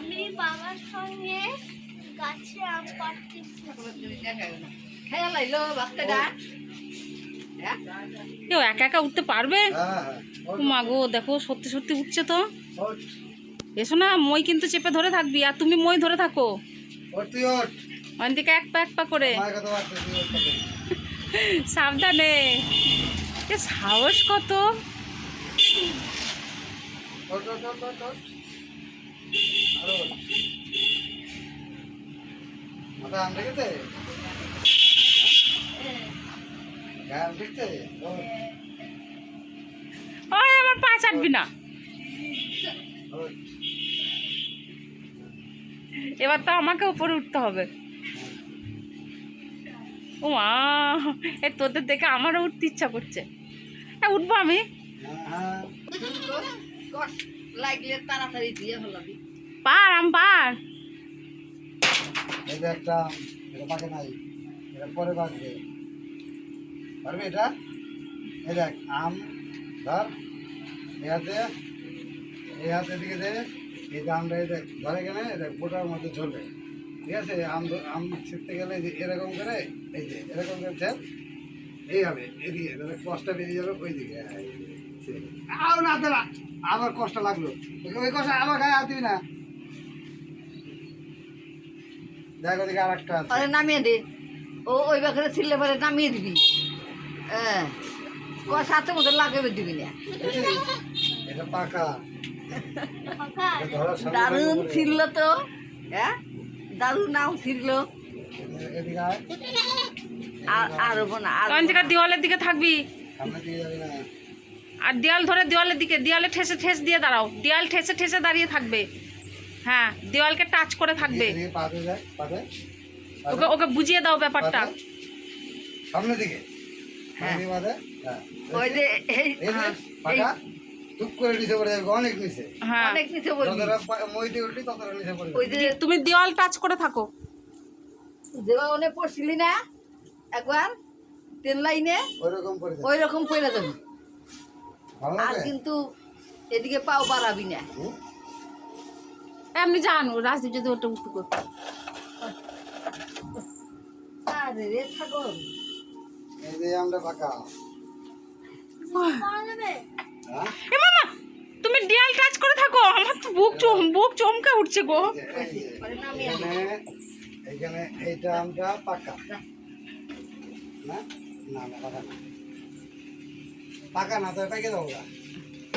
আমি বাবার সঙ্গে গাছে আম পাড়তেছি খেয়া লাইলো বাচ্চাটা কেউ একা একা উঠতে পারবে? হ্যাঁ হ্যাঁ। মা গো দেখো সত্যি সত্যি উঠছে তো। এসো না মই কিন্তু চেপে ধরে থাকবি আর তুমি মই ধরে থাকো। ওখান থেকে এক পা এক পা করে। সাবধানে। এ সাহস কত? আম রেখেছে গায়ে আম রেখেছে ওই আমার পা চাটবি না। এবার তো আমাকে উপরে উঠতে হবে। ও মা এ তোদের দেখে আমারও উঠতে ইচ্ছা করছে। হ্যাঁ উঠবো আমি? হ্যাঁ লাগলে তাড়াতাড়ি দিয়ে ফেলাবি। পার, আম পার। যে একটা, এটা পাকে নাই, এটা পরে পাকবে পারবে এটা? এই দেখ, আম ধর, এই হাতে এই হাতে দিকে দে, এই আমটা এই দেখ, ধরে এই দেখ, গোটার মধ্যে ঝরবে ঠিক আছে? আম আম ছিঁড়তে গেলে যে এরকম করে, এই যে এরকম করে ছেড় এই হবে, এদিকে, তাহলে কষ্টটা বেরিয়ে যাবে ওই দিকে আও না আবার কষ্ট লাগল। ওই- কষ্ট আমার গায়ে হাত না। দেখ ওদিকে আর একটা আরে নামিয়ে দে। ও ওই বাঘরে পরে নামিয়ে দিবি। হ্যাঁ। ক সাথে মতো লাগাবে দিবি না। এটা পাকা। দারুণ ছিল তো। হ্যাঁ? দারুণ নাম ছিল। দেওয়ালের দিকে থাকবি। আর দেওয়াল ধরে দেওয়ালের দিকে দেওয়ালে ঠেসে ঠেস দিয়ে দাঁড়াও। দেওয়াল ঠেসে ঠেসে দাঁড়িয়ে থাকবে। হ্যাঁ দেওয়ালকে টাচ করে থাকবে। ওকে ওকে বুঝিয়ে দাও ব্যাপারটা। সামনে দিকে। হ্যাঁ। হ্যাঁ। ওই যে এই হ্যাঁ তুমি দেওয়াল টাচ করে থাকো। ওনে পড়ছিলি না? একবার ট্রেন লাইনে? ওইরকম করে যাবে। ওই রকম পড়ে যাবি। আর কিন্তু এদিকে পাও বাড়াবি না? এমনি জানো রাজদীপ যদি ওটা উঠতে করতো। আরে রে ছাগল। এই যে আমরা পাকা। পাওয়া যাবে? হ্যাঁ? এ মামা তুমি টাচ করে থাকো আমার তো বুক চম বুক চমকে উঠছে গো। এখানে এইটা আমরা পাকা। না? পাকা না। পাকা না তো পেকে দেবো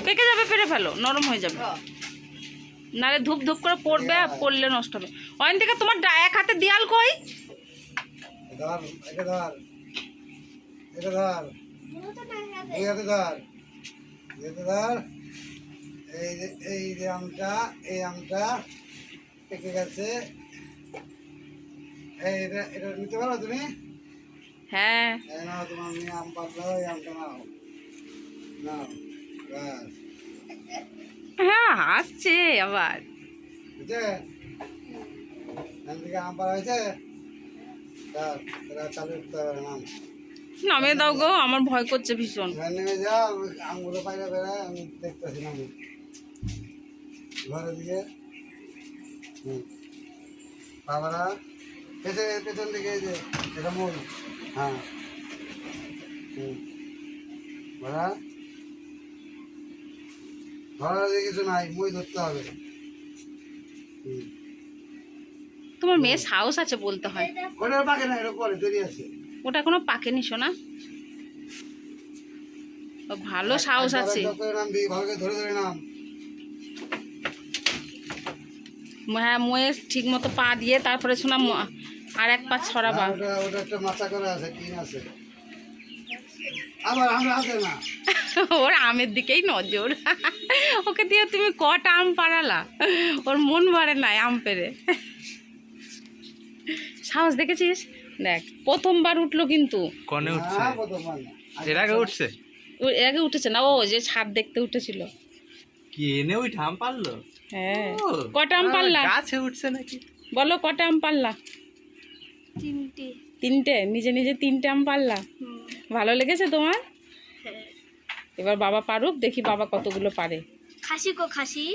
পেকে যাবে পেরে ফেলো নরম হয়ে যাবে। নালে ধূপ ধূপ করে পড়বে পড়লে নষ্ট হবে। ওখান থেকে তোমার এক হাতে দেয়াল কই? দেখা যায় এই এই যে এই যে আমটা এই আমটা পেকে গেছে এই এটা এটা নিতে পারো তুমি হ্যাঁ নাও তোমার আম পাতলো এই আমটা নাও। নাও ব্যাস। হ্যাঁ হাসছে আবার। নামিয়ে দাও গো আমার ভয় করছে ভীষণ। ঘরের দিকে। বাবারা পেছনে পেছন দিকে যে এটা মূল। হ্যাঁ। হুম। ধরার কিছু নাই মই ধরতে হবে। তোমার মেয়ে সাহস আছে বলতে হয়। ওটার পাকে না পরে দেরি আছে। ওটা কোনো পাকেনি শোনা ও ভালো সাহস আছে। করে নামবি ভালো করে ধরে ধরে নাম। হ্যাঁ ময়ে ঠিক মতো পা দিয়ে তারপরে শোনা আর এক পা ছড়াবা। ওটা ওটা একটা মাথা করে আছে টিন আছে। আবার আমরা হাতে না। ওর আমের দিকেই নজর। ওকে দিয়ে তুমি কটা আম পাড়ালা? ওর মন ভরে নাই আম পেরে সাহস দেখেছিস? দেখ প্রথমবার উঠল কিন্তু। কনে উঠছে? না। এর আগে উঠছে? ও এর আগে উঠেছে না ও যে ছাদ দেখতে উঠেছিল। কি এনে ওই ঠাম পারল হ্যাঁ। কটা আম পারলা গাছে উঠছে নাকি? বলো কটা আম পারলা তিনটে। তিনটে? নিজে নিজে তিনটে আম পারলা ভালো লেগেছে তোমার? হ্যাঁ। এবার বাবা পারুক দেখি বাবা কতগুলো পারে খাসি কো খাসি